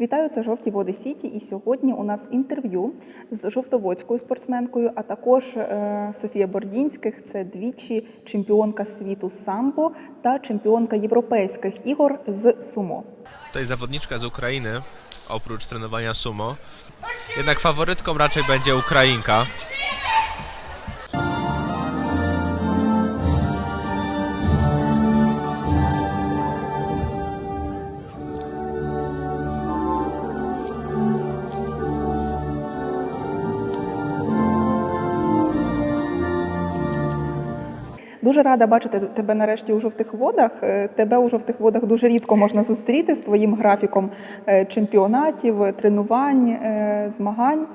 Вітаю, це жовті води Сіті. І сьогодні у нас інтерв'ю з жовтоводською спортсменкою, а також е, Софія Бордінських. Це двічі чемпіонка світу самбо та чемпіонка європейських ігор з сумо. To jest zawodniczka z Ukrainy, oprócz trenowania sumo. Jednak faworytką raczej będzie Ukrainka. Дуже рада бачити тебе нарешті у жовтих водах. Е, Тебе у жовтих водах дуже рідко можна зустріти з твоїм графіком е, чемпіонатів, тренувань, е, змагань.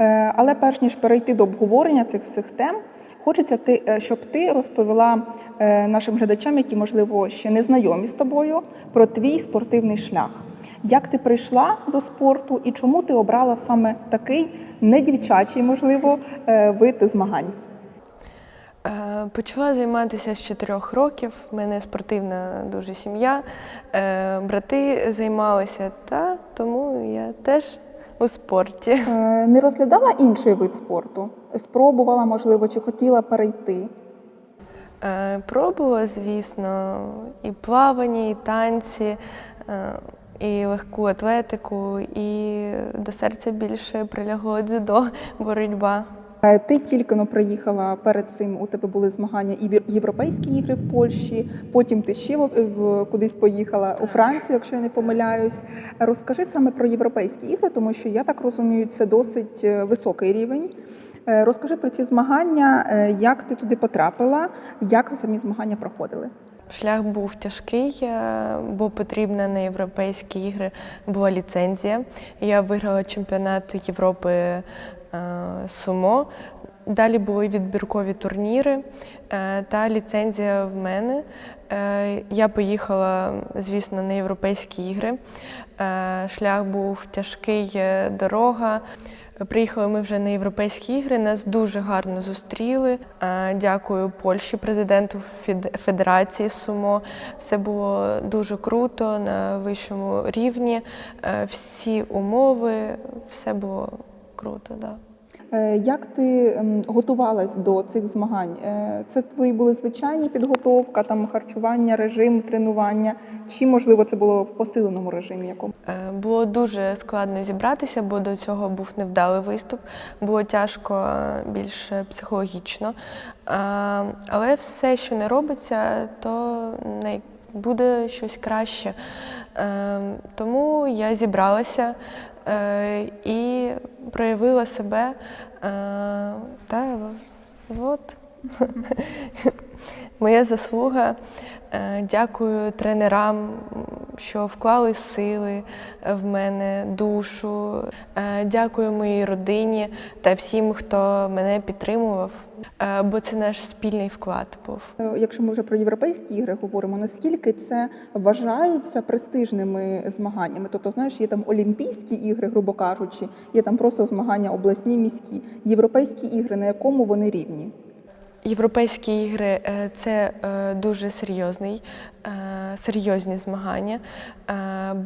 Е, Але перш ніж перейти до обговорення цих всіх тем, хочеться щоб ти розповіла нашим глядачам, які можливо ще не знайомі з тобою, про твій спортивний шлях. Як ти прийшла до спорту і чому ти обрала саме такий недівчачий, можливо, вид змагань? Е, Почала займатися з 4 років. У мене спортивна дуже сім'я. Е, Брати займалися, та тому я теж у спорті. Е, Не розглядала інший вид спорту? Спробувала, можливо, чи хотіла перейти? Пробувала, звісно, і плавання, і танці, і легку атлетику, і до серця більше прилягло дзюдо, боротьба. Е, Ти тільки но приїхала перед цим. У тебе були змагання і європейські ігри в Польщі. Потім ти ще в- кудись поїхала у Францію, якщо я не помиляюсь. Розкажи саме про європейські ігри, тому що я так розумію, це досить е, високий рівень. Е, Розкажи про ці змагання, як ти туди потрапила, як самі змагання проходили. Шлях був тяжкий, бо потрібна на європейські ігри була ліцензія. Я виграла чемпіонат Європи сумо. Далі були відбіркові турніри е, та ліцензія в мене. Е, Я поїхала, звісно, на європейські ігри. Е, Шлях був тяжкий, е, дорога. Приїхали ми вже на європейські ігри. Нас дуже гарно зустріли. Е, Дякую Польщі, президенту Федерації Сумо. Все було дуже круто на вищому рівні. Е, Всі умови, все було круто. Да. Е, Як ти готувалась до цих змагань? Е, Це твої були звичайні підготовка, там харчування, режим, тренування, чи можливо це було в посиленому режимі? Якому Е, Було дуже складно зібратися, бо до цього був невдалий виступ. Було тяжко більш психологічно. Але все, що не робиться, то не буде щось краще. Е, Тому я зібралася е, і проявила себе. Е, Та от. Моя заслуга. Е, Дякую тренерам, що вклали сили в мене, душу. Е, Дякую моїй родині та всім, хто мене підтримував, е, бо це наш спільний вклад був. Якщо ми вже про європейські ігри говоримо, наскільки це вважаються престижними змаганнями? Тобто, знаєш, є там Олімпійські ігри, грубо кажучи, є там просто змагання обласні, міські, європейські ігри, на якому вони рівні? Європейські ігри е, це е, дуже серйозний, е, серйозні змагання,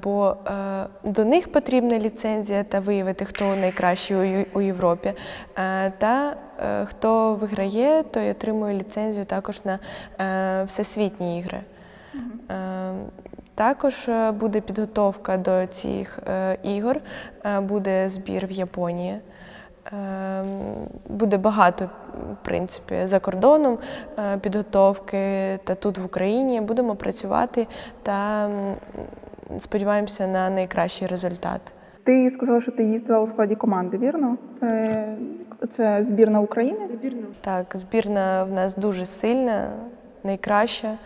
бо до них потрібна ліцензія та виявити, хто найкращий у Європі. Та хто виграє, той отримує ліцензію також на всесвітні ігри. Також буде підготовка до цих ігор, буде збір в Японії. Ем, Буде багато, в принципі, за кордоном е, підготовки та тут в Україні. Будемо працювати та сподіваємося на найкращий результат. Ти сказала, що ти їздила у складі команди, вірно? Е, Це збірна України? Так, збірна в нас дуже сильна, найкраща.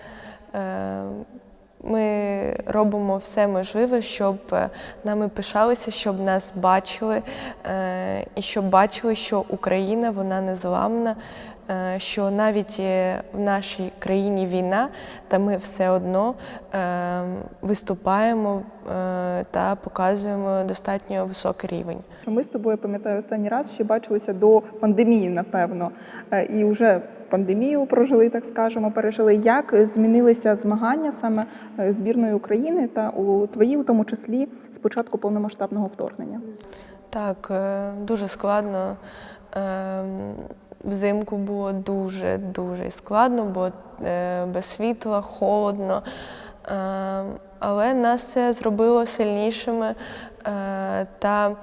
Ми робимо все можливе, щоб е, нами пишалися, щоб нас бачили, е, і щоб бачили, що Україна вона незламна, е, що навіть в нашій країні війна, та ми все одно виступаємо та показуємо достатньо високий рівень. Ми з тобою пам'ятаю останній раз ще бачилися до пандемії, напевно. І вже пандемію прожили, так скажемо, пережили. Як змінилися змагання саме е, збірної України та у твої, у тому числі, з початку повномасштабного вторгнення? Так, е, дуже складно. Ем, Взимку було дуже дуже складно, бо е, без світла, холодно. Але нас це зробило сильнішими е, та е,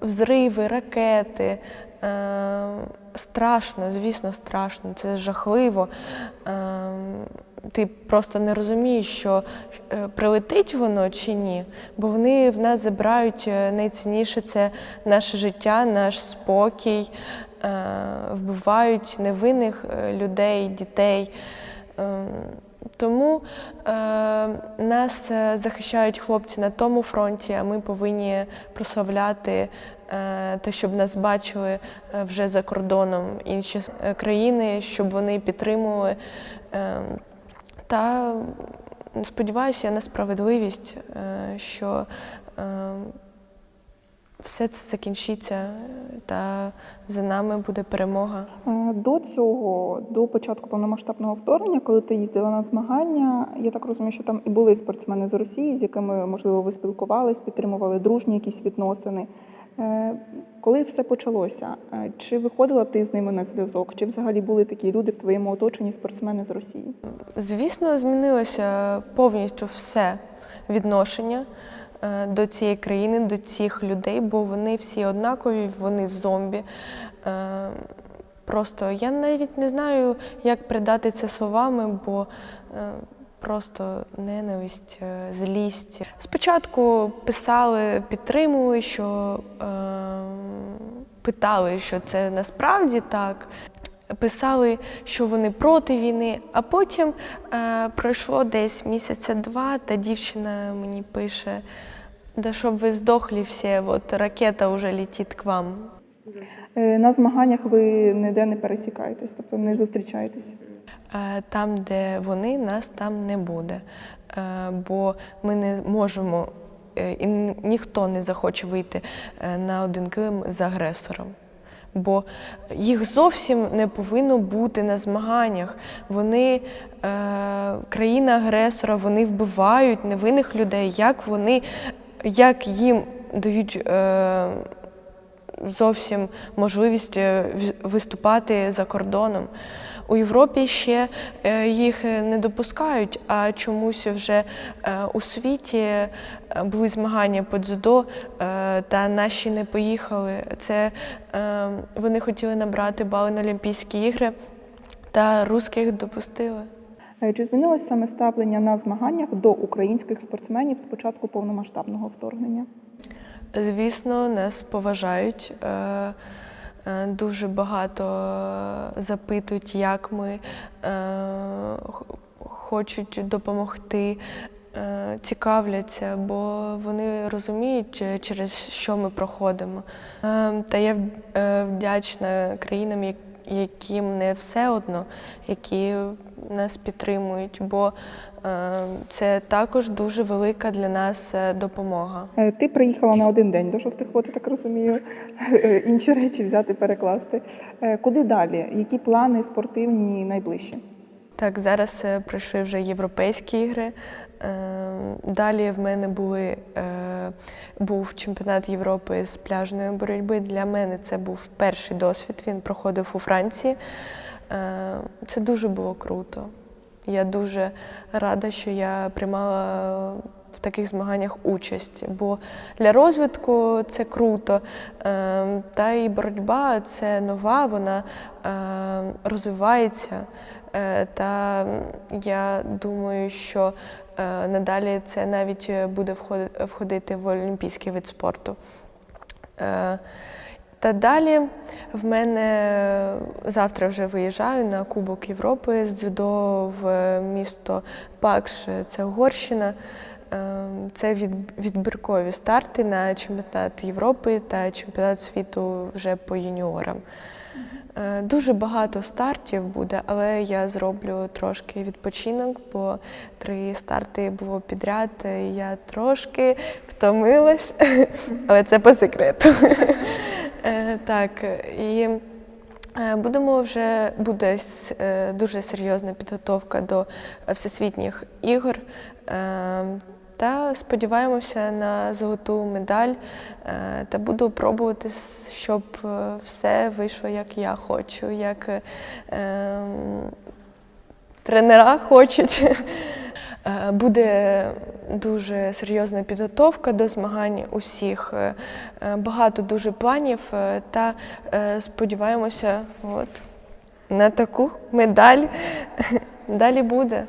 взриви, ракети. е, Страшно, звісно, страшно, це жахливо. Ем, Ти просто не розумієш, що е, прилетить воно чи ні, бо вони в нас забирають е, найцінніше це наше життя, наш спокій, е, вбивають невинних е, людей, дітей. Тому е, нас е, захищають хлопці на тому фронті, а ми повинні прославляти е, те, щоб нас бачили е, вже за кордоном інші е, країни, щоб вони підтримували. Е, та сподіваюся на справедливість, е, що е, все це закінчиться та за нами буде перемога. Е, До цього, до початку повномасштабного вторгнення, коли ти їздила на змагання, я так розумію, що там і були спортсмени з Росії, з якими, можливо, ви спілкувались, підтримували дружні якісь відносини. Е, Коли все почалося, е, чи виходила ти з ними на зв'язок, чи взагалі були такі люди в твоєму оточенні, спортсмени з Росії? Звісно, змінилося повністю все відношення до цієї країни, до цих людей, бо вони всі однакові, вони зомбі. Е, Просто я навіть не знаю, як передати це словами, бо е, просто ненависть, е, злість. Спочатку писали, підтримували, що е, питали, що це насправді так. Писали, що вони проти війни, а потім е, пройшло десь місяця два, та дівчина мені пише: да щоб ви здохли всі, от ракета вже летить к вам. Е, На змаганнях ви ніде не пересікаєтесь, тобто не зустрічаєтесь. Е, Там, де вони, нас там не буде. Е, Бо ми не можемо, і ніхто не захоче вийти на один килим з агресором. Бо їх зовсім не повинно бути на змаганнях. Вони е, країна агресора, вони вбивають невинних людей. Як вони, як їм дають е, зовсім можливість е, виступати за кордоном. У Європі ще е, їх не допускають, а чомусь вже е, у світі е, були змагання по дзюдо, е, та наші не поїхали. Це е, вони хотіли набрати бали на Олімпійські ігри, та русських допустили. Е, Чи змінилось саме ставлення на змаганнях до українських спортсменів з початку повномасштабного вторгнення? Звісно, нас поважають. Е, е, Дуже багато запитують, як ми е, хочуть допомогти, цікавляться, бо вони розуміють, через що ми проходимо. Е, Та я вдячна країнам, яким не все одно, які нас підтримують, бо е, це також дуже велика для нас е, допомога. Е, Ти приїхала на один день до Шовтихвоти, так розумію. Інші речі взяти, перекласти. Куди далі? Які плани спортивні найближчі? Так, зараз е, пройшли вже європейські ігри. Е, Далі в мене були, е, був чемпіонат Європи з пляжної боротьби. Для мене це був перший досвід. Він проходив у Франції. Це дуже було круто. Я дуже рада, що я приймала в таких змаганнях участь, бо для розвитку це круто. Та і боротьба це нова, вона розвивається. Е, Та я думаю, що е, надалі це навіть буде входити в олімпійський вид спорту. Е, Та далі в мене завтра вже виїжджаю на Кубок Європи з дзюдо в місто Пакш, це Угорщина. Е, Це відбіркові старти на чемпіонат Європи та чемпіонат світу вже по юніорам. Е, Дуже багато стартів буде, але я зроблю трошки відпочинок, бо три старти було підряд. і Я трошки втомилась, але це по секрету. Е, Так, і Е, Будемо вже буде е, дуже серйозна підготовка до е, всесвітніх ігор. Та сподіваємося на золоту медаль е, та буду пробувати, щоб е, все вийшло як я хочу, як е, ем, тренера хочуть. Е, Буде дуже серйозна підготовка до змагань усіх. Багато дуже планів та сподіваємося от, на таку медаль. Далі буде.